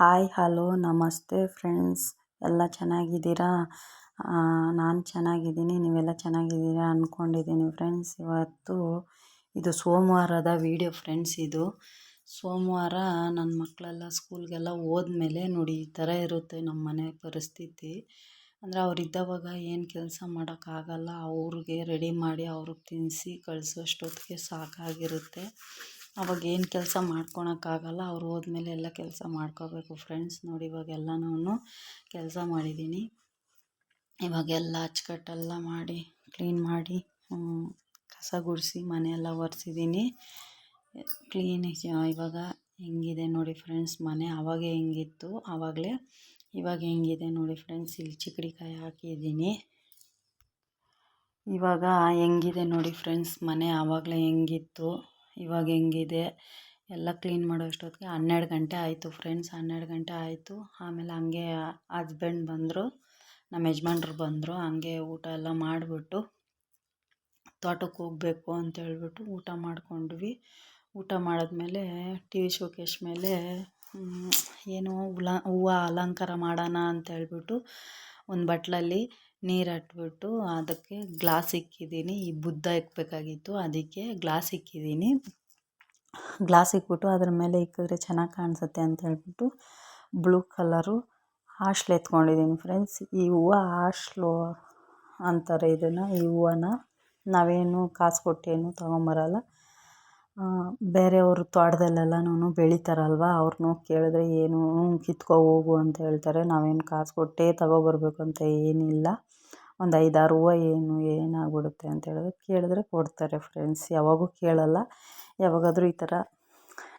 Hi hello ನಮಸ್ತೆ friends ಎಲ್ಲ ಚೆನ್ನಾಗಿದ್ದೀರಾ? ನಾನು ಚೆನ್ನಾಗಿದ್ದೀನಿ. ನೀವೆಲ್ಲ ಚೆನ್ನಾಗಿದ್ದೀರಾ ಅಂದ್ಕೊಂಡಿದ್ದೀನಿ ಫ್ರೆಂಡ್ಸ್ ಇವತ್ತು ಇದು ಸೋಮವಾರದ ವೀಡಿಯೋ ಫ್ರೆಂಡ್ಸ್ ಇದು. ಸೋಮವಾರ ನನ್ನ ಮಕ್ಕಳೆಲ್ಲ ಸ್ಕೂಲ್ಗೆಲ್ಲ ಹೋದ್ಮೇಲೆ ನೋಡಿ ಈ ಥರ ಇರುತ್ತೆ ನಮ್ಮ ಮನೆ ಪರಿಸ್ಥಿತಿ. ಅಂದರೆ ಅವ್ರು ಇದ್ದವಾಗ ಏನು ಕೆಲಸ ಮಾಡೋಕ್ಕಾಗಲ್ಲ ಅವ್ರಿಗೆ ರೆಡಿ ಮಾಡಿ ಅವ್ರಿಗೆ ತಿನ್ನಿಸಿ ಕಳಿಸೋಷ್ಟೊತ್ತಿಗೆ ಸಾಕಾಗಿರುತ್ತೆ. ಅವಾಗ ಏನು ಕೆಲಸ ಮಾಡ್ಕೊಳಕ್ಕಾಗಲ್ಲ ಅವ್ರು ಹೋದ್ಮೇಲೆ ಎಲ್ಲ ಕೆಲಸ ಮಾಡ್ಕೋಬೇಕು. ಫ್ರೆಂಡ್ಸ್ ನೋಡಿ ಇವಾಗ ಎಲ್ಲನೂ ಕೆಲಸ ಮಾಡಿದ್ದೀನಿ ಇವಾಗೆಲ್ಲ ಅಚ್ಚುಕಟ್ಟೆಲ್ಲ ಮಾಡಿ ಕ್ಲೀನ್ ಮಾಡಿ ಕಸ ಗುಡಿಸಿ ಮನೆಯೆಲ್ಲ ಒರೆಸಿದ್ದೀನಿ ಕ್ಲೀನ್ ಇವಾಗ ಹೆಂಗಿದೆ ನೋಡಿ ಫ್ರೆಂಡ್ಸ್ ಮನೆ ಆವಾಗೇ ಹೆಂಗಿತ್ತು ಆವಾಗಲೇ ಇವಾಗ ಹೆಂಗಿದೆ ನೋಡಿ ಫ್ರೆಂಡ್ಸ್ ಇಲ್ಲಿ ಚಿಕ್ಕಡಿಕಾಯಿ ಹಾಕಿದ್ದೀನಿ ಇವಾಗ ಹೆಂಗಿದೆ ನೋಡಿ ಫ್ರೆಂಡ್ಸ್ ಮನೆ ಆವಾಗಲೇ ಹೆಂಗಿತ್ತು. ಇವಾಗ ಹೆಂಗಿದೆ? ಎಲ್ಲ ಕ್ಲೀನ್ ಮಾಡೋ ಅಷ್ಟೊತ್ತಿಗೆ ಹನ್ನೆರಡು ಗಂಟೆ ಆಯಿತು ಫ್ರೆಂಡ್ಸ್ ಹನ್ನೆರಡು ಗಂಟೆ ಆಯಿತು. ಆಮೇಲೆ ಹಂಗೆ ಹಸ್ಬೆಂಡ್ ಬಂದರು, ನಮ್ಮ ಯಜಮಾನ್ರು ಬಂದರು, ಹಂಗೆ ಊಟ ಎಲ್ಲ ಮಾಡಿಬಿಟ್ಟು ತೋಟಕ್ಕೆ ಹೋಗಬೇಕು ಅಂತೇಳ್ಬಿಟ್ಟು ಊಟ ಮಾಡ್ಕೊಂಡ್ವಿ. ಊಟ ಮಾಡಿದ್ಮೇಲೆ ಟಿ ವಿ ಶೋಕೇಶ್ ಮೇಲೆ ಏನು ಹುಲ ಹೂವು ಅಲಂಕಾರ ಮಾಡೋಣ ಅಂತ ಹೇಳ್ಬಿಟ್ಟು ಒಂದು ಬಟ್ಲಲ್ಲಿ ನೀರು ಇಟ್ಬಿಟ್ಟು ಅದಕ್ಕೆ ಗ್ಲಾಸ್ ಇಕ್ಕಿದ್ದೀನಿ. ಈ ಬುದ್ಧ ಇಕ್ಕಬೇಕಾಗಿತ್ತು ಅದಕ್ಕೆ ಗ್ಲಾಸ್ ಇಕ್ಕಿದ್ದೀನಿ. ಗ್ಲಾಸ್ ಇಕ್ಬಿಟ್ಟು ಅದ್ರ ಮೇಲೆ ಇಕ್ಕಿದ್ರೆ ಚೆನ್ನಾಗಿ ಕಾಣಿಸುತ್ತೆ ಅಂತ ಹೇಳ್ಬಿಟ್ಟು ಬ್ಲೂ ಕಲರು ಹಾಶ್ಲ್ ಎತ್ಕೊಂಡಿದ್ದೀನಿ ಫ್ರೆಂಡ್ಸ್. ಈ ಹೂವು ಹಾಶ್ಲು ಅಂತಾರೆ ಇದನ್ನು, ಈ ಹೂವನ್ನ. ನಾವೇನು ಕಾಸು ಕೊಟ್ಟೇನು ತೊಗೊಂಬರಲ್ಲ. ಬೇರೆಯವರು ತೋಟದಲ್ಲೆಲ್ಲನೂ ಬೆಳೀತಾರಲ್ವ, ಅವ್ರನ್ನೂ ಕೇಳಿದ್ರೆ ಏನು ಕಿತ್ಕೊ ಹೋಗು ಅಂತ ಹೇಳ್ತಾರೆ. ನಾವೇನು ಕಾಸು ಕೊಟ್ಟೇ ತಗೊಬರ್ಬೇಕು ಅಂತ ಏನಿಲ್ಲ. ಒಂದು ಐದಾರು ಹೂವು ಏನು ಏನಾಗ್ಬಿಡುತ್ತೆ ಅಂತ ಹೇಳಿದ್ರೆ ಕೇಳಿದ್ರೆ ಕೊಡ್ತಾರೆ ಫ್ರೆಂಡ್ಸ್ ಯಾವಾಗೂ ಕೇಳಲ್ಲ. ಯಾವಾಗಾದರೂ ಈ ಥರ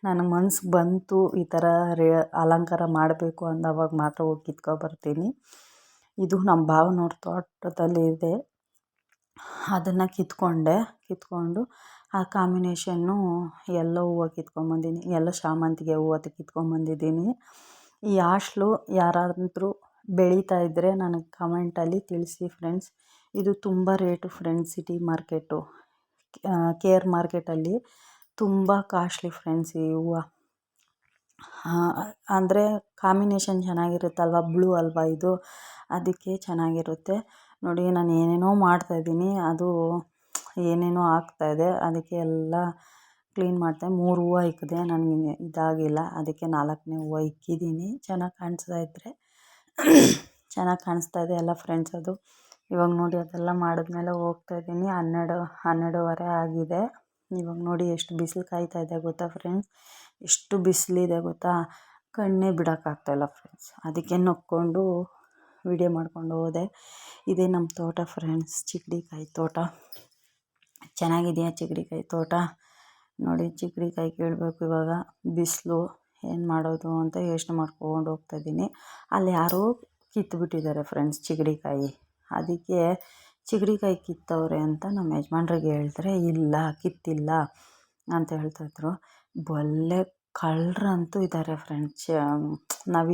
ನನಗೆ ಮನ್ಸಿಗೆ ಬಂತು ಈ ಥರ ರೇ ಅಲಂಕಾರ ಮಾಡಬೇಕು ಅಂದವಾಗ ಮಾತ್ರ ಹೋಗಿ ಕಿತ್ಕೊಬರ್ತೀನಿ. ಇದು ನಮ್ಮ ಭಾವನವ್ರ ತೋಟದಲ್ಲಿ ಇದೆ. ಅದನ್ನು ಕಿತ್ಕೊಂಡೆ. ಕಿತ್ಕೊಂಡು ಆ ಕಾಂಬಿನೇಷನ್ನು ಎಲ್ಲ ಹೂವು ಕಿತ್ಕೊಂಬಂದಿನಿ. ಎಲ್ಲ ಶಾಮಂತಿಗೆ ಹೂವು ಕಿತ್ಕೊಂಡ್ಬಂದಿದ್ದೀನಿ ಈ ಆಶ್ಲು ಯಾರಾದರೂ ಬೆಳೀತಾ ಇದ್ದರೆ ನನಗೆ ಕಮೆಂಟಲ್ಲಿ ತಿಳಿಸಿ ಫ್ರೆಂಡ್ಸ್ ಇದು ತುಂಬ rate friends city market K R ಮಾರ್ಕೆಟಲ್ಲಿ ತುಂಬ ಕಾಸ್ಟ್ಲಿ ಫ್ರೆಂಡ್ಸ್ ಈ ಹೂವು. ಅಂದರೆ ಕಾಂಬಿನೇಷನ್ ಚೆನ್ನಾಗಿರುತ್ತಲ್ವ? ಬ್ಲೂ ಅಲ್ವಾ ಇದು? ಅದಕ್ಕೆ ಚೆನ್ನಾಗಿರುತ್ತೆ. ನೋಡಿ, ನಾನು ಏನೇನೋ ಮಾಡ್ತಾಯಿದ್ದೀನಿ ಅದು ಏನೇನೋ ಆಗ್ತಾಯಿದೆ ಅದಕ್ಕೆ ಎಲ್ಲ ಕ್ಲೀನ್ ಮಾಡ್ತೆ. ಮೂರು ಹೂವು ಇಕ್ಕಿದೆ. ನನಗೆ ಇದಾಗಿಲ್ಲ. ಅದಕ್ಕೆ ನಾಲ್ಕನೇ ಹೂವು ಇಕ್ಕಿದ್ದೀನಿ ಚೆನ್ನಾಗಿ ಕಾಣಿಸ್ತಾ ಇದ್ದರೆ ಚೆನ್ನಾಗಿ ಕಾಣಿಸ್ತಾ ಇದೆ ಎಲ್ಲ ಫ್ರೆಂಡ್ಸ್ ಅದು. ಇವಾಗ ನೋಡಿ ಅದೆಲ್ಲ ಮಾಡಿದ್ಮೇಲೆ ಹೋಗ್ತಾಯಿದ್ದೀನಿ ಹನ್ನೆರಡು, ಹನ್ನೆರಡುವರೆ ಆಗಿದೆ. ಇವಾಗ ನೋಡಿ ಎಷ್ಟು ಬಿಸಿಲು ಕಾಯ್ತಾ ಇದೆ ಗೊತ್ತಾ ಫ್ರೆಂಡ್ಸ್ ಎಷ್ಟು ಬಿಸಿಲಿದೆ ಗೊತ್ತಾ? ಕಣ್ಣೇ ಬಿಡೋಕ್ಕಾಗ್ತಾಯಿಲ್ಲ ಫ್ರೆಂಡ್ಸ್ ಅದಕ್ಕೆ ನಕ್ಕೊಂಡು ವಿಡಿಯೋ ಮಾಡ್ಕೊಂಡು ಹೋದೆ. ಇದೇ ನಮ್ಮ ತೋಟ ಫ್ರೆಂಡ್ಸ್ ಚಿಕ್ಕಡಿಕಾಯಿ ತೋಟ. ಚೆನ್ನಾಗಿದೆಯಾ ಚಿಕ್ಕಡಿಕಾಯಿ ತೋಟ? ನೋಡಿ ಚಿಕ್ಕಡಿಕಾಯಿ ಕೇಳಬೇಕು ಇವಾಗ. ಬಿಸಿಲು ಏನು ಮಾಡೋದು ಅಂತ ಯೋಚನೆ ಮಾಡ್ಕೊಂಡು ಹೋಗ್ತಾಯಿದ್ದೀನಿ ಅಲ್ಲಿ ಯಾರೋ ಕಿತ್ತುಬಿಟ್ಟಿದ್ದಾರೆ ಫ್ರೆಂಡ್ಸ್ ಚಿಗಡಿಕಾಯಿ ಅದಕ್ಕೆ ಚಿಗಡಿಕಾಯಿ ಕಿತ್ತವ್ರೆ ಅಂತ ನಮ್ಮ ಯಜಮಾನ್ರಿಗೆ ಹೇಳಿದ್ರೆ ಇಲ್ಲ, ಕಿತ್ತಿಲ್ಲ ಅಂತ ಹೇಳ್ತಾಯಿದ್ರು ಒಳ್ಳೆ ಕಳ್ಳರಂತೂ ಇದ್ದಾರೆ ಫ್ರೆಂಡ್ಸ್ ನಾವು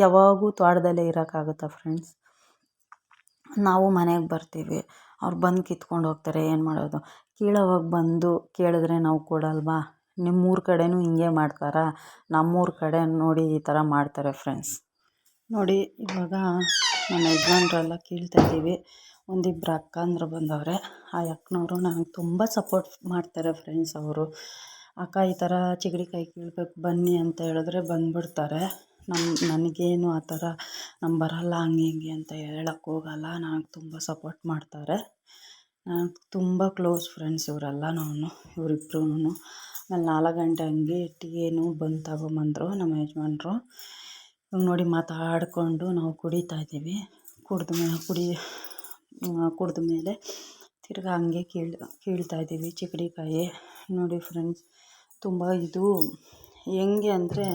ಯಾವಾಗೂ ತೋಟದಲ್ಲೇ ಇರೋಕ್ಕಾಗುತ್ತಾ ಫ್ರೆಂಡ್ಸ್ ನಾವು ಮನೆಗೆ ಬರ್ತೀವಿ. ಅವ್ರು ಬಂದು ಕಿತ್ಕೊಂಡು ಹೋಗ್ತಾರೆ, ಏನು ಮಾಡೋದು? ಕೀಳೋವಾಗ ಬಂದು ಕೇಳಿದ್ರೆ ನಾವು ಕೊಡಲ್ವಾ? ನಿಮ್ಮೂರ ಕಡೆಯೂ ಹಿಂಗೆ ಮಾಡ್ತಾರಾ? ನಮ್ಮೂರ ಕಡೆ ನೋಡಿ ಈ ಥರ ಮಾಡ್ತಾರೆ ಫ್ರೆಂಡ್ಸ್ ನೋಡಿ, ಇವಾಗ ನಮ್ಮ ಯಜಮಾನ್ರೆಲ್ಲ ಕೀಳ್ತಾಯಿದ್ದೀವಿ ಒಂದಿಬ್ಬರು ಅಕ್ಕಂದ್ರು ಬಂದವ್ರೆ. ಆ ಅಕ್ಕನವರು ನನಗೆ ತುಂಬ ಸಪೋರ್ಟ್ ಮಾಡ್ತಾರೆ ಫ್ರೆಂಡ್ಸ್ ಅವರು. ಅಕ್ಕ, ಈ ಥರ ಚಿಗಡಿಕಾಯಿ ಕೀಳ್ಬೇಕು, ಬನ್ನಿ ಅಂತ ಹೇಳಿದ್ರೆ ಬಂದುಬಿಡ್ತಾರೆ. ನಮ್ಮ ನನಗೇನು ಆ ಥರ ನಮ್ಗೆ ಬರಲ್ಲ, ಹಂಗೆ ಹಿಂಗೆ ಅಂತ ಹೇಳಕ್ಕೆ ನನಗೆ ತುಂಬ ಸಪೋರ್ಟ್ ಮಾಡ್ತಾರೆ. ನನಗೆ ತುಂಬ ಕ್ಲೋಸ್ ಫ್ರೆಂಡ್ಸ್ ಇವರೆಲ್ಲನೂ ಇವರಿಬ್ರೂ ಆಮೇಲೆ ನಾಲ್ಕು ಗಂಟೆ ಹಂಗೆ ಟೀನು ಬಂದು ತಗೊಂಬಂದರು ನಮ್ಮ ಯಜಮಾನ್ರು. ಇವಾಗ ನೋಡಿ ಮಾತಾಡಿಕೊಂಡು ನಾವು ಕುಡಿತಾ ಇದ್ದೀವಿ. ಕುಡ್ದ ಮೇಲೆ ಕುಡಿ ಕುಡ್ದ ಮೇಲೆ ತಿರ್ಗಿ ಹಂಗೆ ಕೀಳ್, ಕೀಳ್ತಾ ಇದ್ದೀವಿ ಚಿಕಡಿಕಾಯಿ. ನೋಡಿ ಫ್ರೆಂಡ್ಸ್, ತುಂಬ ಇದು ಹೆಂಗೆ ಅಂದರೆ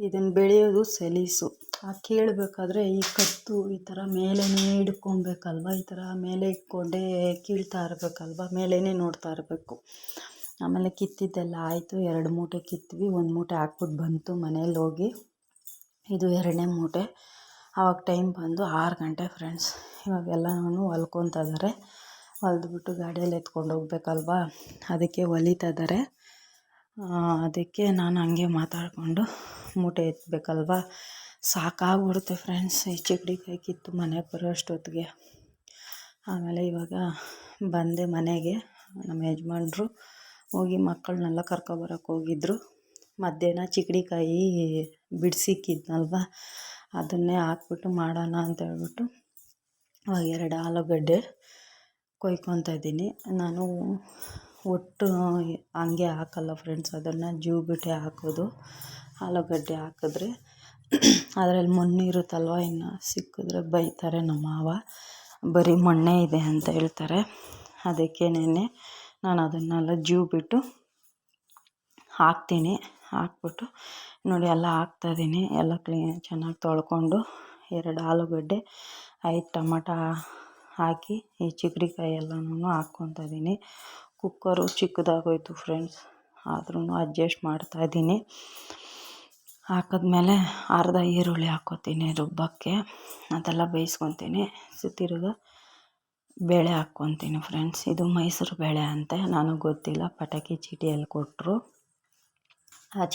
ಇದನ್ನು ಬೆಳೆಯೋದು ಸಲೀಸು. ಆ ಕೀಳಬೇಕಾದ್ರೆ ಈ ಕತ್ತು ಈ ಥರ ಮೇಲೇ ಹಿಡ್ಕೊಬೇಕಲ್ವ? ಈ ಥರ ಮೇಲೆ ಇಟ್ಕೊಂಡೇ ಕೀಳ್ತಾ ಇರಬೇಕಲ್ವ? ಮೇಲೇ ನೋಡ್ತಾ ಇರಬೇಕು. ಆಮೇಲೆ ಕಿತ್ತಿದ್ದೆಲ್ಲ ಆಯಿತು. ಎರಡು ಮೂಟೆ ಕಿತ್ವಿ. ಒಂದು ಮೂಟೆ ಹಾಕ್ಬಿಟ್ಟು ಬಂತು ಮನೇಲಿ ಹೋಗಿ. ಇದು ಎರಡನೇ ಮೂಟೆ. ಆವಾಗ ಟೈಮ್ ಬಂದು ಆರು ಗಂಟೆ ಫ್ರೆಂಡ್ಸ್. ಇವಾಗ ಎಲ್ಲನೂ ಹೊಲ್ಕೊತಾ ಇದ್ದಾರೆ ಹೊಲ್ದ್ಬಿಟ್ಟು ಗಾಡಿಯಲ್ಲಿ ಎತ್ಕೊಂಡು ಹೋಗ್ಬೇಕಲ್ವಾ? ಅದಕ್ಕೆ ಹೊಲಿತಾ ಇದ್ದಾರೆ ಅದಕ್ಕೆ ನಾನು ಹಂಗೆ ಮಾತಾಡಿಕೊಂಡು ಮೂಟೆ ಎತ್ತಬೇಕಲ್ವ ಸಾಕಾಗ್ಬಿಡುತ್ತೆ ಫ್ರೆಂಡ್ಸ್. ಈ ಚಿಗಡಿಕಾಯಿ ಕಿತ್ತು ಮನೆಗೆ ಬರೋ ಅಷ್ಟೊತ್ತಿಗೆ ಆಮೇಲೆ ಇವಾಗ ಬಂದೆ ಮನೆಗೆ. ನಮ್ಮ ಯಜಮಾನ್ರು ಹೋಗಿ ಮಕ್ಕಳನ್ನೆಲ್ಲ ಕರ್ಕೊಬರಕ್ಕೆ ಹೋಗಿದ್ರು. ಮಧ್ಯಾಹ್ನ ಚಿಕ್ಕಡಿಕಾಯಿ ಬಿಡಿಸಿಕ್ಕಿದ್ನಲ್ವ ಅದನ್ನೇ ಹಾಕ್ಬಿಟ್ಟು ಮಾಡೋಣ ಅಂತ ಹೇಳ್ಬಿಟ್ಟು ಅವಾಗ ಎರಡು ಆಲೂಗಡ್ಡೆ ಕೊಯ್ಕೊತಾ ಇದ್ದೀನಿ. ನಾನು ಒಟ್ಟು ಹಂಗೆ ಹಾಕಲ್ಲ ಫ್ರೆಂಡ್ಸ್, ಅದನ್ನು ಜೀವ ಬಿಟ್ಟೆ ಹಾಕೋದು. ಆಲೂಗಡ್ಡೆ ಹಾಕಿದ್ರೆ ಅದರಲ್ಲಿ ಮಣ್ಣು ಇರುತ್ತಲ್ವ, ಇನ್ನು ಸಿಕ್ಕಿದ್ರೆ ಬೈತಾರೆ ನಮ್ಮ ಮಾವ. ಬರೀ ಮಣ್ಣೇ ಇದೆ ಅಂತ ಹೇಳ್ತಾರೆ. ಅದಕ್ಕೆ ನಾನು ಅದನ್ನೆಲ್ಲ ಜೀವ ಬಿಟ್ಟು ಹಾಕ್ತೀನಿ. ಹಾಕ್ಬಿಟ್ಟು ನೋಡಿ ಎಲ್ಲ ಹಾಕ್ತಾಯಿದ್ದೀನಿ ಎಲ್ಲ ಕ್ಲೀನ್ ಚೆನ್ನಾಗಿ ತೊಳ್ಕೊಂಡು ಎರಡು ಆಲೂಗಡ್ಡೆ, ಐದು ಟೊಮಟ ಹಾಕಿ, ಈ ಚಿಗಡಿಕಾಯಿ ಎಲ್ಲನೂ ಹಾಕ್ಕೊತಾ ಇದ್ದೀನಿ ಕುಕ್ಕರು ಚಿಕ್ಕದಾಗೋಯ್ತು ಫ್ರೆಂಡ್ಸ್. ಆದ್ರೂ ಅಡ್ಜಸ್ಟ್ ಮಾಡ್ತಾಯಿದ್ದೀನಿ ಹಾಕಿದ್ಮೇಲೆ ಅರ್ಧ ಈರುಳ್ಳಿ ಹಾಕ್ಕೋತೀನಿ ರುಬ್ಬಕ್ಕೆ. ಅದೆಲ್ಲ ಬೇಯಿಸ್ಕೊತೀನಿ. ತಿರ್ಗಾ ಬೇಳೆ ಹಾಕ್ಕೊತೀನಿ ಫ್ರೆಂಡ್ಸ್ ಇದು ಮೈಸೂರು ಬೇಳೆ ಅಂತೆ. ನಾನು ಗೊತ್ತಿಲ್ಲ, ಪಟಾಕಿ ಚೀಟಿಯಲ್ಲಿ ಕೊಟ್ಟರು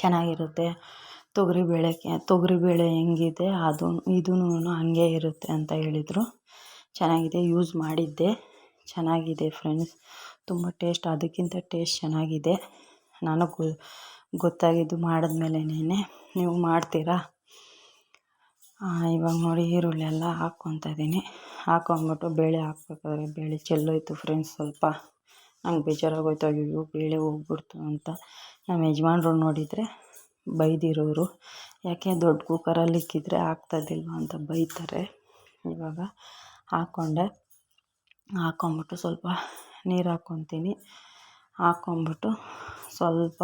ಚೆನ್ನಾಗಿರುತ್ತೆ. ತೊಗರಿ ಬೇಳೆಗೆ ತೊಗರಿ ಬೇಳೆ ಹೆಂಗಿದೆ, ಅದು ಇದೂ ಹಂಗೆ ಇರುತ್ತೆ ಅಂತ ಹೇಳಿದರು. ಚೆನ್ನಾಗಿದೆ ಯೂಸ್ ಮಾಡಿದ್ದೆ. ಚೆನ್ನಾಗಿದೆ ಫ್ರೆಂಡ್ಸ್ ತುಂಬ ಟೇಸ್ಟ್ ಅದಕ್ಕಿಂತ ಟೇಸ್ಟ್ ಚೆನ್ನಾಗಿದೆ. ನನಗೆ ಗೊತ್ತಾಗಿದ್ದು ಮಾಡಿದ್ಮೇಲೆನೇ ನೀವು ಮಾಡ್ತೀರಾ? ಇವಾಗ ನೋಡಿ ಈರುಳ್ಳಿ ಎಲ್ಲ ಹಾಕ್ಕೊತ ಇದ್ದೀನಿ. ಹಾಕ್ಕೊಂಬಿಟ್ಟು ಬೇಳೆ ಹಾಕ್ಬೇಕಾದ್ರೆ ಬೇಳೆ ಚೆಲ್ಲೋಯ್ತು ಫ್ರೆಂಡ್ಸ್ ಸ್ವಲ್ಪ. ನಂಗೆ ಬೇಜಾರಾಗೋಯ್ತು ಅಯ್ಯೋ ಬೇಳೆ ಹೋಗ್ಬಿಡ್ತು ಅಂತ. ನಮ್ಮ ಯಜಮಾನ್ರು ನೋಡಿದರೆ ಬೈದಿರೋರು. ಯಾಕೆ ದೊಡ್ಡ ಕುಕ್ಕರಲ್ಲಿ ಇಕ್ಕಿದ್ರೆ ಆಗ್ತದಿಲ್ವ ಅಂತ ಬೈತಾರೆ. ಇವಾಗ ಹಾಕ್ಕೊಂಡೆ ಹಾಕ್ಕೊಂಬಿಟ್ಟು ಸ್ವಲ್ಪ ನೀರು ಹಾಕ್ಕೊತೀನಿ ಹಾಕ್ಕೊಂಬಿಟ್ಟು ಸ್ವಲ್ಪ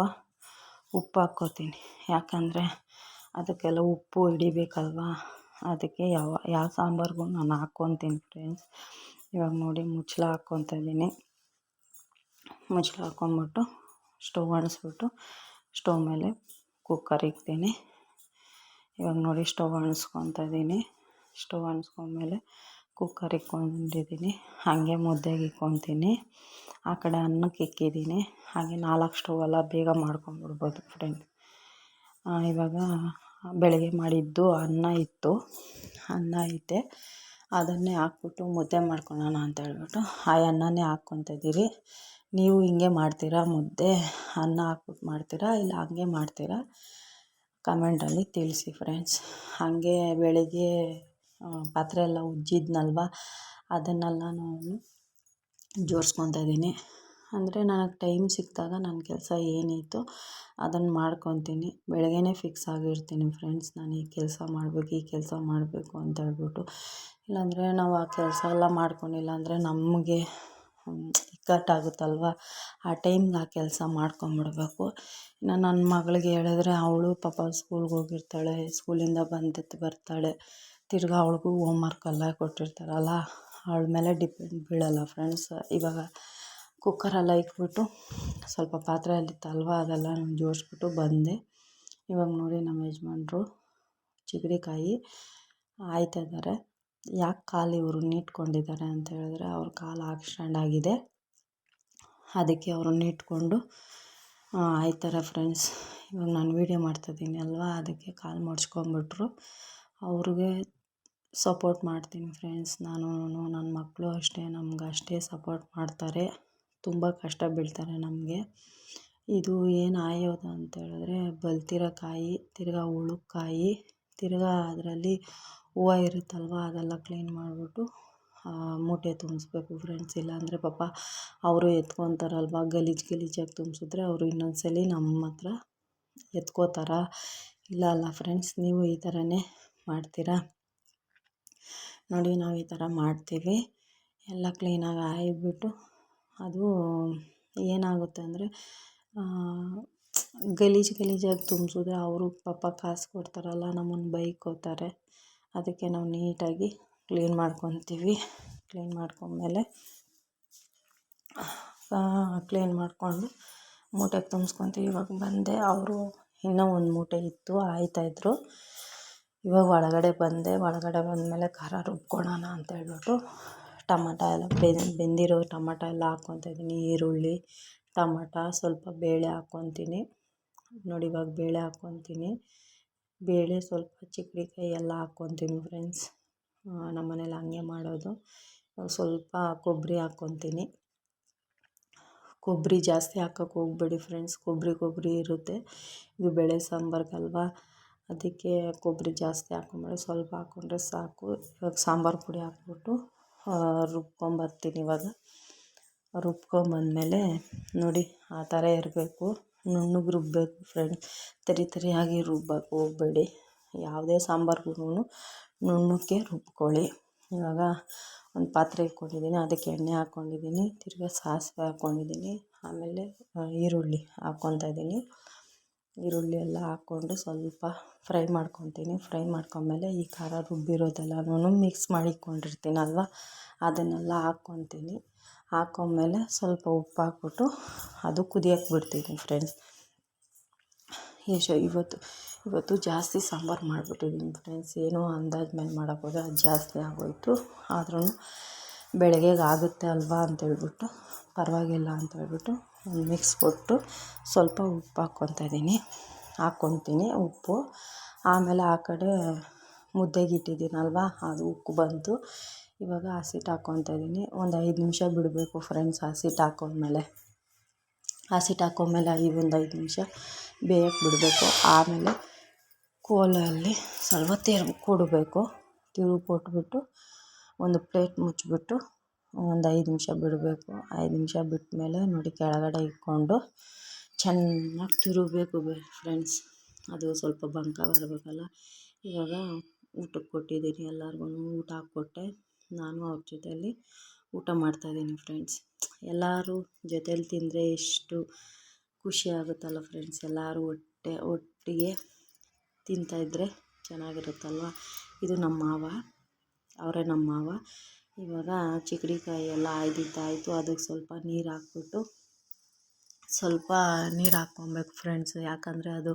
ಉಪ್ಪು ಹಾಕ್ಕೊತೀನಿ. ಯಾಕಂದರೆ ಅದಕ್ಕೆಲ್ಲ ಉಪ್ಪು ಹಿಡಿಬೇಕಲ್ವ? ಅದಕ್ಕೆ ಯಾವ ಯಾವ ಸಾಂಬಾರಿಗೂ ನಾನು ಹಾಕ್ಕೊತೀನಿ ಫ್ರೆಂಡ್ಸ್ ಇವಾಗ ನೋಡಿ ಮುಚ್ಚಳ ಹಾಕ್ಕೊತಾ ಇದ್ದೀನಿ. ಮುಚ್ಚಳ ಹಾಕ್ಕೊಂಬಿಟ್ಟು ಸ್ಟವ್ ಅಣಿಸ್ಬಿಟ್ಟು ಸ್ಟವ್ ಮೇಲೆ ಕುಕ್ಕರ್ ಇಕ್ತೀನಿ. ಇವಾಗ ನೋಡಿ ಸ್ಟವ್ ಅಂಟಿಸ್ಕೊತಾ ಇದ್ದೀನಿ. ಸ್ಟವ್ ಅಣಿಸ್ಕೊಂಡ್ಮೇಲೆ ಕುಕ್ಕರ್ ಇಕ್ಕೊಂಡಿದ್ದೀನಿ. ಹಾಗೆ ಮುದ್ದೆಗೆ ಇಕ್ಕೊತೀನಿ. ಆ ಕಡೆ ಅನ್ನಕ್ಕೆ ಇಕ್ಕಿದ್ದೀನಿ. ಹಾಗೆ ನಾಲ್ಕು ಸ್ಟವ್ ಬೇಗ ಮಾಡ್ಕೊಂಡ್ಬಿಡ್ಬೋದು ಫ್ರೆಂಡ್ ಇವಾಗ ಬೆಳಗ್ಗೆ ಮಾಡಿದ್ದು ಅನ್ನ ಇತ್ತು. ಅನ್ನ ಐತೆ. ಅದನ್ನೇ ಹಾಕ್ಬಿಟ್ಟು ಮುದ್ದೆ ಮಾಡ್ಕೊಳ್ಳೋಣ ಅಂತ ಹೇಳ್ಬಿಟ್ಟು ಆ ಅನ್ನನೇ ಹಾಕ್ಕೊತ ಇದ್ದೀರಿ. ನೀವು ಹಿಂಗೆ ಮಾಡ್ತೀರಾ? ಮುದ್ದೆ, ಅನ್ನ ಹಾಕ್ಬಿಟ್ಟು ಮಾಡ್ತೀರಾ? ಇಲ್ಲ ಹಂಗೆ ಮಾಡ್ತೀರಾ? ಕಮೆಂಟಲ್ಲಿ ತಿಳಿಸಿ ಫ್ರೆಂಡ್ಸ್ ಹಾಗೆ ಬೆಳಗ್ಗೆ ಪಾತ್ರೆ ಎಲ್ಲ ಉಜ್ಜಿದ್ನಲ್ವ? ಅದನ್ನೆಲ್ಲ ನಾನು ಜೋಡಿಸ್ಕೊತಾ ಇದ್ದೀನಿ. ಅಂದರೆ ನನಗೆ ಟೈಮ್ ಸಿಕ್ಕಿದಾಗ ನನ್ನ ಕೆಲಸ ಏನಿತ್ತು ಅದನ್ನು ಮಾಡ್ಕೊತೀನಿ. ಬೆಳಗ್ಗೆನೇ ಫಿಕ್ಸ್ ಆಗಿರ್ತೀನಿ ಫ್ರೆಂಡ್ಸ್ ನಾನು ಈ ಕೆಲಸ ಮಾಡಬೇಕು, ಈ ಕೆಲಸ ಮಾಡಬೇಕು ಅಂತ ಹೇಳ್ಬಿಟ್ಟು. ಇಲ್ಲಾಂದರೆ ನಾವು ಆ ಕೆಲಸ ಎಲ್ಲ ಮಾಡ್ಕೊಂಡಿಲ್ಲ ಅಂದರೆ ನಮಗೆ ಇಕ್ಕಟ್ಟಾಗುತ್ತಲ್ವ? ಆ ಟೈಮ್ಗೆ ಆ ಕೆಲಸ ಮಾಡ್ಕೊಂಬಿಡ್ಬೇಕು. ಇನ್ನು ನನ್ನ ಮಗಳಿಗೆ ಹೇಳಿದ್ರೆ ಅವಳು ಪಾಪ ಸ್ಕೂಲ್ಗೆ ಹೋಗಿರ್ತಾಳೆ ಸ್ಕೂಲಿಂದ ಬಂದು ಬರ್ತಾಳೆ. ತಿರ್ಗಾ ಅವಳಿಗೂ ಹೋಮ್ವರ್ಕ್ ಎಲ್ಲ ಕೊಟ್ಟಿರ್ತಾರಲ್ಲ ಅವಳ ಮೇಲೆ ಡಿಪೆಂಡ್ ಬೀಳಲ್ಲ ಫ್ರೆಂಡ್ಸ್ ಇವಾಗ ಕುಕ್ಕರೆಲ್ಲ ಇಕ್ಬಿಟ್ಟು ಸ್ವಲ್ಪ ಪಾತ್ರೆಯಲ್ಲಿ ತಲ್ವ ಅದೆಲ್ಲ ಜೋಡಿಸ್ಬಿಟ್ಟು ಬಂದೆ. ಇವಾಗ ನೋಡಿ ನಮ್ಮ ಯಜಮಾನ್ರು ಚಿಗಡಿಕಾಯಿ ಆಯ್ತಾ ಇದ್ದಾರೆ. ಯಾಕೆ ಕಾಲು ಇವರು ನೀಟ್ಕೊಂಡಿದ್ದಾರೆ ಅಂತ ಹೇಳಿದ್ರೆ ಅವ್ರ ಕಾಲು ಆಕ್ಸಿಡೆಂಟ್ ಆಗಿದೆ. ಅದಕ್ಕೆ ಅವರು ನೀಟ್ಕೊಂಡು ಆಯ್ತಾರೆ ಫ್ರೆಂಡ್ಸ್. ಇವಾಗ ನಾನು ವೀಡಿಯೋ ಮಾಡ್ತಾಯಿದ್ದೀನಿ ಅಲ್ವಾ? ಅದಕ್ಕೆ ಕಾಲು ಮಡ್ಚ್ಕೊಂಬಿಟ್ರು ಅವ್ರಿಗೆ ಸಪೋರ್ಟ್ ಮಾಡ್ತೀನಿ ಫ್ರೆಂಡ್ಸ್. ನಾನು, ನನ್ನ ಮಕ್ಕಳು ಅಷ್ಟೇ, ನಮ್ಗೆ ಅಷ್ಟೇ ಸಪೋರ್ಟ್ ಮಾಡ್ತಾರೆ. ತುಂಬ ಕಷ್ಟ ಬೀಳ್ತಾರೆ ನಮಗೆ. ಇದು ಏನು ಆಯೋದು ಅಂತ ಹೇಳಿದ್ರೆ, ಬಲ್ತಿರೋ ಕಾಯಿ, ತಿರ್ಗಾ ಕಾಯಿ ತಿರ್ಗಾ ಅದರಲ್ಲಿ ಹೂವು ಇರುತ್ತಲ್ವ, ಅದೆಲ್ಲ ಕ್ಲೀನ್ ಮಾಡಿಬಿಟ್ಟು ಮೂಟೆ ತುಂಬಿಸ್ಬೇಕು ಫ್ರೆಂಡ್ಸ್ ಇಲ್ಲಾಂದರೆ ಪಾಪ ಅವರು ಎತ್ಕೊತಾರಲ್ವ, ಗಲೀಜು ಗಲೀಜಾಗಿ ತುಂಬಿಸಿದ್ರೆ ಅವರು ಇನ್ನೊಂದ್ಸಲ ನಮ್ಮ ಹತ್ರ ಎತ್ಕೋತಾರ? ಇಲ್ಲ ಅಲ್ಲ ಫ್ರೆಂಡ್ಸ್ ನೀವು ಈ ಥರನೇ ಮಾಡ್ತೀರಾ? ನೋಡಿ ನಾವು ಈ ಥರ ಮಾಡ್ತೀವಿ. ಎಲ್ಲ ಕ್ಲೀನಾಗಿ ಆಯ್ಬಿಟ್ಟು ಅದು ಏನಾಗುತ್ತೆ ಅಂದರೆ ಗಲೀಜು ಗಲೀಜಾಗಿ ತುಂಬಿಸಿದ್ರೆ ಅವರು ಪಾಪ ಕಾಸು ಕೊಡ್ತಾರಲ್ಲ, ನಮ್ಮನ್ನು ಬೈಕೋತಾರೆ. ಅದಕ್ಕೆ ನಾವು ನೀಟಾಗಿ ಕ್ಲೀನ್ ಮಾಡ್ಕೊತೀವಿ. ಕ್ಲೀನ್ ಮಾಡ್ಕೊಂಡ್ಮೇಲೆ ಕ್ಲೀನ್ ಮಾಡಿಕೊಂಡು ಮೂಟೆಗೆ ತುಂಬಿಸ್ಕೊತೀವಿ. ಇವಾಗ ಬಂದೆ, ಅವರು ಇನ್ನೂ ಒಂದು ಮೂಟೆ ಇತ್ತು ಆಯ್ತಾಯಿದ್ರು ಇವಾಗ ಒಳಗಡೆ ಬಂದೆ, ಒಳಗಡೆ ಬಂದಮೇಲೆ ಖಾರ ರುಬ್ಕೊಳ್ಳೋಣ ಅಂತ ಹೇಳ್ಬಿಟ್ಟು ಟಮಾಟ ಎಲ್ಲ ಬೆಂದಿರೋ ಟಮಟ ಎಲ್ಲ ಹಾಕ್ಕೊತಾ ಇದ್ದೀನಿ ಈರುಳ್ಳಿ, ಟಮಟ ಸ್ವಲ್ಪ ಬೇಳೆ ಹಾಕ್ಕೊತೀನಿ. ನೋಡಿ ಇವಾಗ ಬೇಳೆ ಹಾಕ್ಕೊತೀನಿ. ಬೇಳೆ ಸ್ವಲ್ಪ ಚಿಕ್ಕಡಿಕಾಯಿ ಎಲ್ಲ ಹಾಕ್ಕೊತೀನಿ ಫ್ರೆಂಡ್ಸ್ ನಮ್ಮ ಮನೇಲಿ ಹಂಗೆ ಮಾಡೋದು. ಸ್ವಲ್ಪ ಕೊಬ್ಬರಿ ಹಾಕ್ಕೊತೀನಿ. ಕೊಬ್ಬರಿ ಜಾಸ್ತಿ ಹಾಕೋಕ್ಕೆ ಹೋಗ್ಬೇಡಿ ಫ್ರೆಂಡ್ಸ್ ಕೊಬ್ಬರಿ ಕೊಬ್ಬರಿ ಇರುತ್ತೆ. ಇದು ಬೇಳೆ ಸಾಂಬಾರ್ಗಲ್ವಾ? ಅದಕ್ಕೆ ಕೊಬ್ಬರಿ ಜಾಸ್ತಿ ಹಾಕೊಂಬೇಡಿ. ಸ್ವಲ್ಪ ಹಾಕ್ಕೊಂಡ್ರೆ ಸಾಕು. ಇವಾಗ ಸಾಂಬಾರು ಪುಡಿ ಹಾಕ್ಬಿಟ್ಟು ರುಬ್ಕೊಂಬರ್ತೀನಿ ಇವಾಗ. ರುಬ್ಕೊಂಬಂದಮೇಲೆ ನೋಡಿ ಆ ಥರ ಇರಬೇಕು. ನುಣ್ಣಗೆ ರುಬ್ಬಬೇಕು ಫ್ರೆಂಡ್ಸ್ ತರಿ ತರಿಯಾಗಿ ರುಬ್ಬಕ್ಕೆ ಹೋಗ್ಬೇಡಿ. ಯಾವುದೇ ಸಾಂಬಾರ್ಗೂ ನುಣ್ಣಕ್ಕೆ ರುಬ್ಕೊಳ್ಳಿ. ಇವಾಗ ಒಂದು ಪಾತ್ರೆ ಇಟ್ಕೊಂಡಿದ್ದೀನಿ, ಅದಕ್ಕೆ ಎಣ್ಣೆ ಹಾಕ್ಕೊಂಡಿದ್ದೀನಿ, ತಿರ್ಗಿ ಸಾಸಿವೆ ಹಾಕ್ಕೊಂಡಿದ್ದೀನಿ, ಆಮೇಲೆ ಈರುಳ್ಳಿ ಹಾಕ್ಕೊತಾ ಇದ್ದೀನಿ. ಈರುಳ್ಳಿ ಎಲ್ಲ ಹಾಕ್ಕೊಂಡು ಸ್ವಲ್ಪ ಫ್ರೈ ಮಾಡ್ಕೊತೀನಿ. ಫ್ರೈ ಮಾಡ್ಕೊಂಡ್ಮೇಲೆ ಈ ಖಾರ ರುಬ್ಬಿರೋದೆಲ್ಲನೂ ಮಿಕ್ಸ್ ಮಾಡಿಟ್ಕೊಂಡಿರ್ತೀನಲ್ವ ಅದನ್ನೆಲ್ಲ ಹಾಕ್ಕೊತೀನಿ. ಹಾಕೊಂಡ್ಮೇಲೆ ಸ್ವಲ್ಪ ಉಪ್ಪು ಹಾಕ್ಬಿಟ್ಟು ಅದು ಕುದಿಯೋಕೆ ಬಿಡ್ತೀನಿ ಫ್ರೆಂಡ್ಸ್. ಎಷ್ಟು ಇವತ್ತು ಇವತ್ತು ಜಾಸ್ತಿ ಸಾಂಬಾರು ಮಾಡಿಬಿಟ್ಟಿದ್ದೀನಿ ಫ್ರೆಂಡ್ಸ್. ಏನೋ ಅಂದಾಜು ಮೇಲೆ ಮಾಡೋಕ್ಕೋದ್ರೆ ಅದು ಜಾಸ್ತಿ ಆಗೋಯಿತು. ಆದ್ರೂ ಬೆಳಗ್ಗೆಗೆ ಆಗುತ್ತೆ ಅಲ್ವಾ ಅಂತೇಳ್ಬಿಟ್ಟು, ಪರವಾಗಿಲ್ಲ ಅಂತೇಳ್ಬಿಟ್ಟು ಮಿಕ್ಸ್ ಕೊಟ್ಟು ಸ್ವಲ್ಪ ಉಪ್ಪು ಹಾಕ್ಕೊತಾ ಇದ್ದೀನಿ. ಹಾಕ್ಕೊತೀನಿ ಉಪ್ಪು. ಆಮೇಲೆ ಆ ಕಡೆ ಮುದ್ದೆಗೆ ಇಟ್ಟಿದ್ದೀನಲ್ವ, ಅದು ಉಕ್ಕು ಬಂತು. ಇವಾಗ ಹಸಿಟ್ಟು ಹಾಕ್ಕೊತಾ ಇದ್ದೀನಿ. ಒಂದು ಐದು ನಿಮಿಷ ಬಿಡಬೇಕು ಫ್ರೆಂಡ್ಸ್ ಹಸಿಟ್ಟು ಹಾಕೊಂಡ್ಮೇಲೆ ಹಸಿಟ್ಟು ಹಾಕೊಂಡ್ಮೇಲೆ ಈ ಒಂದು ಐದು ನಿಮಿಷ ಬೇಯಕ್ಕೆ ಬಿಡಬೇಕು. ಆಮೇಲೆ ಕೋಲಲ್ಲಿ ಸ್ವಲ್ಪ ತಿರುವು ಕೊಡಬೇಕು. ತಿರುವು ಕೊಟ್ಬಿಟ್ಟು ಒಂದು ಪ್ಲೇಟ್ ಮುಚ್ಚಿಬಿಟ್ಟು ಒಂದು ಐದು ನಿಮಿಷ ಬಿಡಬೇಕು. ಐದು ನಿಮಿಷ ಬಿಟ್ಟಮೇಲೆ ನೋಡಿ ಕೆಳಗಡೆ ಇಟ್ಕೊಂಡು ಚೆನ್ನಾಗಿ ತಿರುಗಬೇಕು ಫ್ರೆಂಡ್ಸ್. ಅದು ಸ್ವಲ್ಪ ಬಂಕ ಬರಬೇಕಲ್ಲ. ಇವಾಗ ಊಟಕ್ಕೆ ಕೊಟ್ಟಿದ್ದೀನಿ ಎಲ್ಲರಿಗೂ ಊಟ ಹಾಕ್ಕೊಟ್ಟೆ. ನಾನು ಅವ್ರ ಜೊತೆಯಲ್ಲಿ ಊಟ ಮಾಡ್ತಾಯಿದ್ದೀನಿ ಫ್ರೆಂಡ್ಸ್. ಎಲ್ಲರೂ ಜೊತೇಲಿ ತಿಂದರೆ ಎಷ್ಟು ಖುಷಿ ಆಗುತ್ತಲ್ಲ ಫ್ರೆಂಡ್ಸ್. ಎಲ್ಲರೂ ಒಟ್ಟೆ, ಒಟ್ಟಿಗೆ ತಿಂತಾಯಿದ್ರೆ ಚೆನ್ನಾಗಿರುತ್ತಲ್ವ? ಇದು ನಮ್ಮ ಮಾವ. ಅವರೇ ನಮ್ಮ ಮಾವ. ಇವಾಗ ಚಿಕಡಿಕಾಯಿ ಎಲ್ಲ ಆಯ್ದಿದ್ದಾಯಿತು, ಅದಕ್ಕೆ ಸ್ವಲ್ಪ ನೀರು ಹಾಕ್ಬಿಟ್ಟು ಸ್ವಲ್ಪ ನೀರು ಹಾಕ್ಕೊಬೇಕು ಫ್ರೆಂಡ್ಸ್ ಯಾಕಂದರೆ ಅದು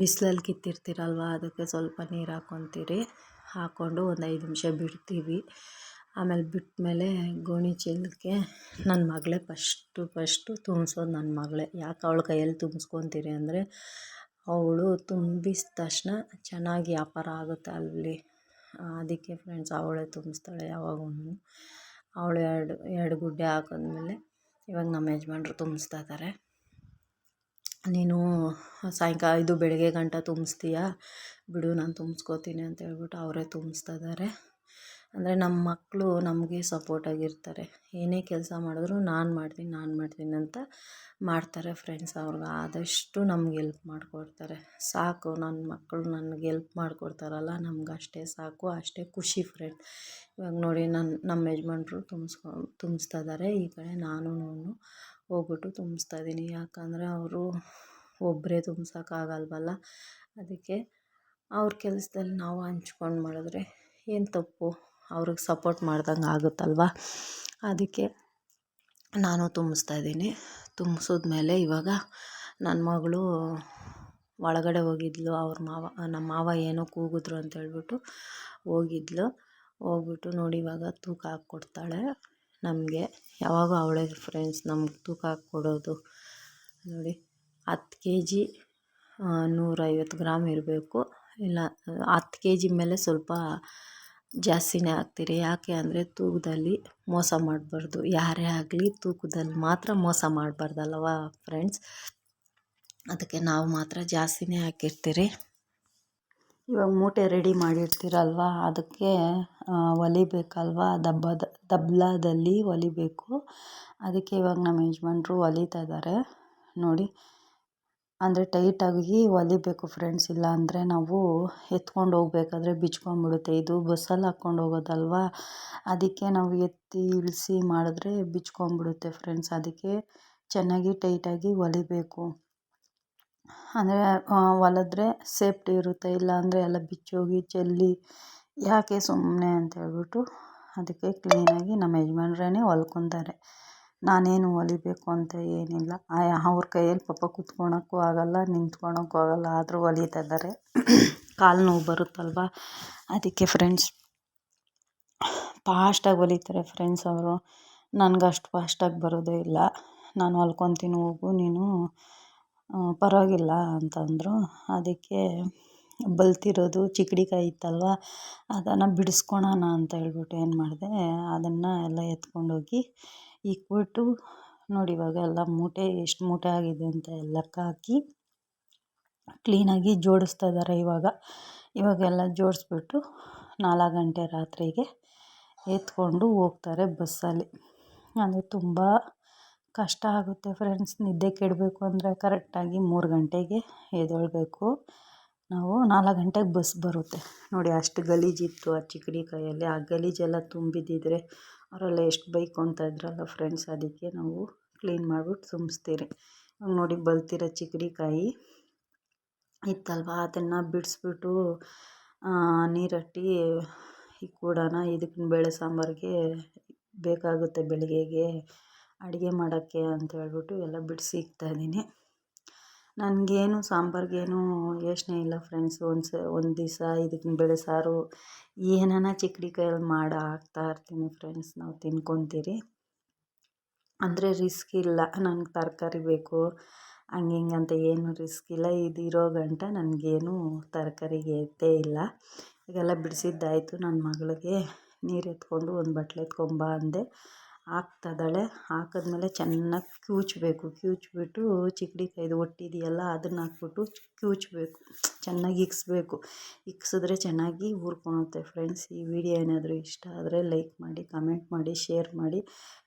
ಬಿಸಿಲಲ್ಲಿ ಕಿತ್ತಿರ್ತೀರಲ್ವ, ಅದಕ್ಕೆ ಸ್ವಲ್ಪ ನೀರು ಹಾಕ್ಕೊತೀರಿ. ಹಾಕ್ಕೊಂಡು ಒಂದು ಐದು ನಿಮಿಷ ಬಿಡ್ತೀವಿ. ಆಮೇಲೆ ಬಿಟ್ಟಮೇಲೆ ಗೋಣಿ ಚೀಲಕ್ಕೆ ನನ್ನ ಮಗಳೇ ಫಸ್ಟು ಫಸ್ಟು ತುಂಬಿಸೋದು ನನ್ನ ಮಗಳೇ. ಯಾಕೆ ಅವಳ ಕೈಯಲ್ಲಿ ತುಂಬಿಸ್ಕೊತೀರಿ ಅಂದರೆ, ಅವಳು ತುಂಬಿಸಿದ ತಕ್ಷಣ ಚೆನ್ನಾಗಿ ವ್ಯಾಪಾರ ಆಗುತ್ತೆ ಅಲ್ಲಿ. ಅದಕ್ಕೆ ಫ್ರೆಂಡ್ಸ್ ಅವಳೇ ತುಂಬಿಸ್ತಾಳೆ ಯಾವಾಗ್ಲೂ ಅವಳು ಎರಡು ಎರಡು ಗುಡ್ಡೆ ಹಾಕಿದ್ಮೇಲೆ ಇವಾಗ ನಮ್ಮ ಯಜಮಾನ್ರು ತುಂಬಿಸ್ತಾ ಇದ್ದಾರೆ ನೀನು ಸಾಯಂಕಾಲ ಇದು ಬೆಳಗ್ಗೆ ಗಂಟ ತುಂಬಿಸ್ತೀಯಾ? ಬಿಡು, ನಾನು ತುಂಬಿಸ್ಕೋತೀನಿ ಅಂತ ಹೇಳ್ಬಿಟ್ಟು ಅವರೇ ತುಂಬಿಸ್ತಾ ಇದ್ದಾರೆ ಅಂದರೆ ನಮ್ಮ ಮಕ್ಕಳು ನಮಗೆ ಸಪೋರ್ಟಾಗಿರ್ತಾರೆ ಏನೇ ಕೆಲಸ ಮಾಡಿದ್ರು ನಾನು ಮಾಡ್ತೀನಿ ನಾನು ಮಾಡ್ತೀನಿ ಅಂತ ಮಾಡ್ತಾರೆ ಫ್ರೆಂಡ್ಸ್ ಅವ್ರಿಗೆ. ಆದಷ್ಟು ನಮ್ಗೆ ಎಲ್ಪ್ ಮಾಡಿಕೊಡ್ತಾರೆ. ಸಾಕು ನನ್ನ ಮಕ್ಕಳು ನನಗೆ ಎಲ್ಪ್ ಮಾಡಿಕೊಡ್ತಾರಲ್ಲ, ನಮ್ಗೆ ಅಷ್ಟೇ ಸಾಕು, ಅಷ್ಟೇ ಖುಷಿ ಫ್ರೆಂಡ್ ಇವಾಗ ನೋಡಿ ನನ್ನ ನಮ್ಮ ಯಜಮಾನ್ರು ತುಂಬಿಸ್ಕೊ, ತುಂಬಿಸ್ತಾ ಇದ್ದಾರೆ ಈ ಕಡೆ ನಾನು ಹೋಗ್ಬಿಟ್ಟು ತುಂಬಿಸ್ತಾ ಇದ್ದೀನಿ. ಯಾಕಂದರೆ ಅವರು ಒಬ್ಬರೇ ತುಂಬ್ಸೋಕ್ಕಾಗಲ್ವಲ್ಲ ಅದಕ್ಕೆ ಅವ್ರ ಕೆಲಸದಲ್ಲಿ ನಾವು ಹಂಚ್ಕೊಂಡು ಮಾಡಿದ್ರೆ ಏನು ತಪ್ಪು? ಅವ್ರಿಗೆ ಸಪೋರ್ಟ್ ಮಾಡ್ದಂಗೆ ಆಗುತ್ತಲ್ವ? ಅದಕ್ಕೆ ನಾನು ತುಂಬಿಸ್ತಾ ಇದ್ದೀನಿ. ತುಂಬಿಸಿದ್ಮೇಲೆ ಇವಾಗ ನನ್ನ ಮಗಳು ಒಳಗಡೆ ಹೋಗಿದ್ಲು. ಅವ್ರ ಮಾವ, ನಮ್ಮ ಮಾವ ಏನೋ ಕೂಗಿದ್ರು ಅಂತ ಹೇಳ್ಬಿಟ್ಟು ಹೋಗಿದ್ಲು. ಹೋಗ್ಬಿಟ್ಟು ನೋಡಿ ಇವಾಗ ತೂಕ ಹಾಕ್ಕೊಡ್ತಾಳೆ. ನಮಗೆ ಯಾವಾಗೂ ಅವಳೇ ಫ್ರೆಂಡ್ಸ್ ನಮ್ಗೆ ತೂಕ ಹಾಕ್ಕೊಡೋದು. ನೋಡಿ, ಹತ್ತು ಕೆ ಜಿ ನೂರೈವತ್ತು ಗ್ರಾಮ್ ಇರಬೇಕು. ಇಲ್ಲ, ಹತ್ತು ಕೆ ಜಿ ಮೇಲೆ ಸ್ವಲ್ಪ ಜಾಸ್ತಿನೇ ಹಾಕ್ತೀರಿ ಯಾಕೆ ಅಂದರೆ ತೂಕದಲ್ಲಿ ಮೋಸ ಮಾಡಬಾರ್ದು. ಯಾರೇ ಆಗಲಿ ತೂಕದಲ್ಲಿ ಮಾತ್ರ ಮೋಸ ಮಾಡಬಾರ್ದಲ್ವ ಫ್ರೆಂಡ್ಸ್ ಅದಕ್ಕೆ ನಾವು ಮಾತ್ರ ಜಾಸ್ತಿನೇ ಹಾಕಿರ್ತೀರಿ. ಇವಾಗ ಮೂಟೆ ರೆಡಿ ಮಾಡಿರ್ತೀರಲ್ವ? ಅದಕ್ಕೆ ಒಲಿಬೇಕಲ್ವ ದಬ್ಬದ, ದಬ್ಲಾದಲ್ಲಿ ಒಲಿಬೇಕು ಅದಕ್ಕೆ ಇವಾಗ ನಮ್ಮ ಯಜಮಾನ್ರು ಒಲಿತಾ ಇದ್ದಾರೆ ನೋಡಿ. ಅಂದರೆ ಟೈಟಾಗಿ ಹೊಲಿಬೇಕು ಫ್ರೆಂಡ್ಸ್ ಇಲ್ಲ ಅಂದರೆ ನಾವು ಎತ್ಕೊಂಡು ಹೋಗ್ಬೇಕಾದ್ರೆ ಬಿಚ್ಕೊಂಡ್ಬಿಡುತ್ತೆ. ಇದು ಬಸ್ಸಲ್ಲಿ ಹಾಕ್ಕೊಂಡು ಹೋಗೋದಲ್ವಾ? ಅದಕ್ಕೆ ನಾವು ಎತ್ತಿ ಇಳಿಸಿ ಮಾಡಿದ್ರೆ ಬಿಚ್ಕೊಂಡ್ಬಿಡುತ್ತೆ ಫ್ರೆಂಡ್ಸ್ ಅದಕ್ಕೆ ಚೆನ್ನಾಗಿ ಟೈಟಾಗಿ ಹೊಲಿಬೇಕು. ಅಂದರೆ ಹೊಲಿದ್ರೆ ಸೇಫ್ಟಿ ಇರುತ್ತೆ. ಇಲ್ಲ ಅಂದರೆ ಎಲ್ಲ ಬಿಚ್ಚೋಗಿ ಚೆಲ್ಲಿ ಯಾಕೆ ಸುಮ್ಮನೆ ಅಂತ ಹೇಳ್ಬಿಟ್ಟು ಅದಕ್ಕೆ ಕ್ಲೀನಾಗಿ ನಮ್ಮ ಯಜಮಾನ್ರೇ ಹೊಲ್ಕೊತಾರೆ. ನಾನೇನು ಹೊಲಿಬೇಕು ಅಂತ ಏನಿಲ್ಲ. ಅವ್ರ ಕೈಯಲ್ಲಿ ಪಾಪ ಕುತ್ಕೊಳಕ್ಕೂ ಆಗಲ್ಲ, ನಿಂತ್ಕೊಳಕ್ಕೂ ಆಗಲ್ಲ. ಆದರೂ ಹೊಲಿತಾ ಇದ್ದಾರೆ. ಕಾಲು ನೋವು ಬರುತ್ತಲ್ವ? ಅದಕ್ಕೆ ಫ್ರೆಂಡ್ಸ್ ಫಾಸ್ಟಾಗಿ ಹೊಲಿತಾರೆ ಫ್ರೆಂಡ್ಸ್ ಅವರು. ನನಗೆ ಅಷ್ಟು ಫಾಸ್ಟಾಗಿ ಬರೋದೇ ಇಲ್ಲ. ನಾನು ಹೊಲ್ಕೊತೀನಿ, ಹೋಗು, ನೀನು ಪರವಾಗಿಲ್ಲ ಅಂತಂದರು. ಅದಕ್ಕೆ ಬಲ್ತಿರೋದು ಚಿಕ್ಡಿಕಾಯಿ ಇತ್ತಲ್ವ? ಅದನ್ನು ಬಿಡಿಸ್ಕೊಳೋಣ ಅಂತ ಹೇಳ್ಬಿಟ್ಟು ಏನು ಮಾಡಿದೆ, ಅದನ್ನು ಎಲ್ಲ ಎತ್ಕೊಂಡೋಗಿ ಇಕ್ಬಿಟ್ಟು ನೋಡಿ ಇವಾಗ ಎಲ್ಲ ಮೂಟೆ, ಎಷ್ಟು ಮೂಟೆ ಆಗಿದೆ ಅಂತ ಲೆಕ್ಕ ಹಾಕಿ ಕ್ಲೀನಾಗಿ ಜೋಡಿಸ್ತಾ ಇದ್ದಾರೆ ಇವಾಗ. ಇವಾಗೆಲ್ಲ ಜೋಡಿಸ್ಬಿಟ್ಟು ನಾಲ್ಕು ಗಂಟೆ ರಾತ್ರಿಗೆ ಎತ್ಕೊಂಡು ಹೋಗ್ತಾರೆ ಬಸ್ಸಲ್ಲಿ. ಅಂದರೆ ತುಂಬ ಕಷ್ಟ ಆಗುತ್ತೆ ಫ್ರೆಂಡ್ಸ್ ನಿದ್ದೆ ಕೆಡಬೇಕು ಅಂದರೆ ಕರೆಕ್ಟಾಗಿ ಮೂರು ಗಂಟೆಗೆ ಎದ್ದೇಳಬೇಕು. ನಾವು ನಾಲ್ಕು ಗಂಟೆಗೆ ಬಸ್ ಬರುತ್ತೆ. ನೋಡಿ ಅಷ್ಟು ಗಲೀಜಿತ್ತು ಆ ಚಿಕ್ಕಡಿ ಕೈಯಲ್ಲಿ. ಆ ಗಲೀಜೆಲ್ಲ ತುಂಬಿದ್ದಿದ್ರೆ ಅವರೆಲ್ಲ ಎಷ್ಟು ಅಂತ ಇದ್ರಲ್ಲ ಫ್ರೆಂಡ್ಸ್ ಅದಕ್ಕೆ ನಾವು ಕ್ಲೀನ್ ಮಾಡ್ಬಿಟ್ಟು ತುಂಬಿಸ್ತೀರಿ. ನೋಡಿ ಬಲ್ತಿರೋ ಚಿಕಡಿಕಾಯಿ ಇತ್ತಲ್ವ? ಅದನ್ನು ಬಿಡಿಸ್ಬಿಟ್ಟು ನೀರಟ್ಟಿ ಕೂಡಾನ ಇದಕ್ಕೆ ಬೇಳೆ ಸಾಂಬಾರಿಗೆ ಬೇಕಾಗುತ್ತೆ ಬೆಳಗ್ಗೆಗೆ ಅಡುಗೆ ಮಾಡೋಕ್ಕೆ ಅಂತ ಹೇಳ್ಬಿಟ್ಟು ಎಲ್ಲ ಬಿಡಿಸಿ ಇಕ್ತಾಯಿದ್ದೀನಿ ನನಗೇನು ಸಾಂಬಾರಿಗೇನು ಯೋಚನೆ ಇಲ್ಲ ಫ್ರೆಂಡ್ಸ್ ಒಂದು ಸ ಒಂದು ದಿವಸ ಇದಕ್ಕೆ ಬೇಳೆ ಸಾರು, ಏನಾನ ಚಿಕ್ಕಡಿ ಕೈಯಲ್ಲಿ ಮಾಡಿ ಹಾಕ್ತಾಯಿರ್ತೀನಿ ಫ್ರೆಂಡ್ಸ್ ನಾವು ತಿನ್ಕೊತೀರಿ. ಅಂದರೆ ರಿಸ್ಕ್ ಇಲ್ಲ. ನನಗೆ ತರಕಾರಿ ಬೇಕು. ಹಂಗೆ ಹಿಂಗೆ ಅಂತ ಏನು ರಿಸ್ಕ್ ಇಲ್ಲ. ಇದು ಇರೋ ಗಂಟ ನನಗೇನು ತರಕಾರಿಗೆ ಎತ್ತೇ ಇಲ್ಲ. ಈಗೆಲ್ಲ ಬಿಡಿಸಿದ್ದಾಯಿತು. ನನ್ನ ಮಗಳಿಗೆ ನೀರು ಎತ್ಕೊಂಡು ಒಂದು ಬಟ್ಲು ಎತ್ಕೊಂಬಾ ಅಂದೆ. ಹಾಕ್ತಿದ್ದಾಳೆ ಹಾಕಿದ್ಮೇಲೆ ಚೆನ್ನಾಗಿ ಕ್ಯೂಚಬೇಕು. ಚಿಕ್ಕಡಿ ಕೈದು ಹೊಟ್ಟಿದೆಯಲ್ಲ ಅದನ್ನು ಹಾಕ್ಬಿಟ್ಟು ಕ್ಯೂಚ್ಬೇಕು. ಚೆನ್ನಾಗಿ ಇಕ್ಸ್ಬೇಕು ಇಕ್ಸಿದ್ರೆ ಚೆನ್ನಾಗಿ ಹುರ್ಕೊಳುತ್ತೆ ಫ್ರೆಂಡ್ಸ್. ಈ ವಿಡಿಯೋ ಏನಾದರೂ ಇಷ್ಟ ಆದರೆ ಲೈಕ್ ಮಾಡಿ, ಕಮೆಂಟ್ ಮಾಡಿ, ಶೇರ್ ಮಾಡಿ.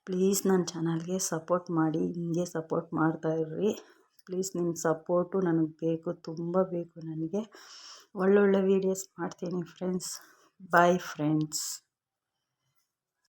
ಪ್ಲೀಸ್ ನನ್ನ ಚಾನಲ್ಗೆ ಸಪೋರ್ಟ್ ಮಾಡಿ, ಹಿಂಗೆ ಸಪೋರ್ಟ್ ಮಾಡ್ತಾಯಿರ್ರಿ ಪ್ಲೀಸ್ ನಿಮ್ಮ ಸಪೋರ್ಟು ನನಗೆ ಬೇಕು, ತುಂಬ ಬೇಕು ನನಗೆ. ಒಳ್ಳೊಳ್ಳೆ ವೀಡಿಯೋಸ್ ಮಾಡ್ತೀನಿ ಫ್ರೆಂಡ್ಸ್. Bye friends.